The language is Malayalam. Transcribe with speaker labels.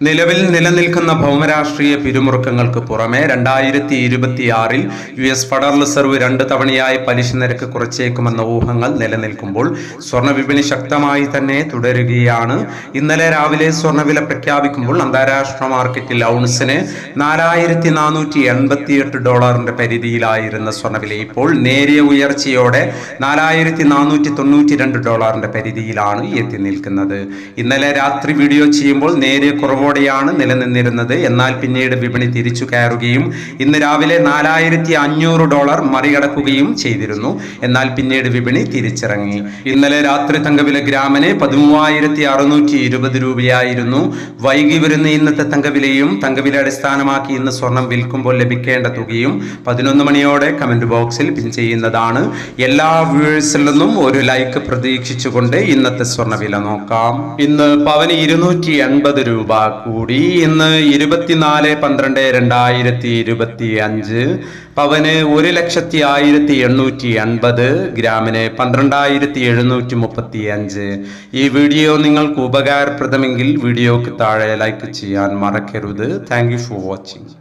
Speaker 1: നിലവിൽ നിലനിൽക്കുന്ന ഭൗമരാഷ്ട്രീയ പിരിമുറുക്കങ്ങൾക്ക് പുറമെ രണ്ടായിരത്തി ഇരുപത്തിയാറിൽ യു എസ് ഫെഡറൽ റിസർവ് രണ്ട് തവണയായി പലിശ നിരക്ക് കുറച്ചേക്കുമെന്ന ഊഹങ്ങൾ നിലനിൽക്കുമ്പോൾ സ്വർണവിപണി ശക്തമായി തന്നെ തുടരുകയാണ്. ഇന്നലെ രാവിലെ സ്വർണവില പ്രഖ്യാപിക്കുമ്പോൾ അന്താരാഷ്ട്ര മാർക്കറ്റിൽ ഔൺസിന് നാലായിരത്തി നാനൂറ്റി എൺപത്തിയെട്ട് ഡോളറിന്റെ പരിധിയിലായിരുന്ന സ്വർണവില ഇപ്പോൾ നേരിയ ഉയർച്ചയോടെ നാലായിരത്തി നാനൂറ്റി തൊണ്ണൂറ്റി രണ്ട് ഡോളറിന്റെ പരിധിയിലാണ് എത്തി നിൽക്കുന്നത്. ഇന്നലെ രാത്രി വീഡിയോ ചെയ്യുമ്പോൾ നേരിയ കുറവോടെയാണ് നിലനിന്നിരുന്നത്. എന്നാൽ പിന്നീട് വിപണി തിരിച്ചു കയറുകയും ഇന്ന് രാവിലെ നാലായിരത്തി അഞ്ഞൂറ് ഡോളർ മറികടക്കുകയും ചെയ്തിരുന്നു. എന്നാൽ പിന്നീട് വിപണി തിരിച്ചിറങ്ങി. ഇന്നലെ രാത്രി തങ്കവില ഗ്രാമിന് പതിമൂവായിരത്തി അറുന്നൂറ്റി ഇരുപത് രൂപയായിരുന്നു. വൈകി വരുന്ന ഇന്നത്തെ തങ്കവിലയും തങ്കവില അടിസ്ഥാനമാക്കി ഇന്ന് സ്വർണം വിൽക്കുമ്പോൾ ലഭിക്കേണ്ട തുകയും പതിനൊന്ന് മണിയോടെ കമന്റ് ബോക്സിൽ പിൻ ചെയ്യുന്നതാണ്. എല്ലാ വ്യൂവേഴ്സിൽ നിന്നും ഒരു ലൈക്ക് പ്രതീക്ഷിച്ചുകൊണ്ട് ഇന്നത്തെ സ്വർണവില നോക്കാം. ഇന്ന് പവന് ഇരുന്നൂറ്റി എൺപത് രൂപ. കൂടി. ഇന്ന് ഇരുപത്തിനാല് പന്ത്രണ്ട് രണ്ടായിരത്തി ഇരുപത്തി അഞ്ച് പവന് ഒരു ലക്ഷത്തി ആയിരത്തി എണ്ണൂറ്റി അൻപത്. ഗ്രാമിന് പന്ത്രണ്ടായിരത്തി എഴുന്നൂറ്റി മുപ്പത്തി അഞ്ച് ഈ വീഡിയോ നിങ്ങൾക്ക് ഉപകാരപ്രദമെങ്കിൽ വീഡിയോക്ക് താഴെ ലൈക്ക് ചെയ്യാൻ മറക്കരുത്. Thank for watching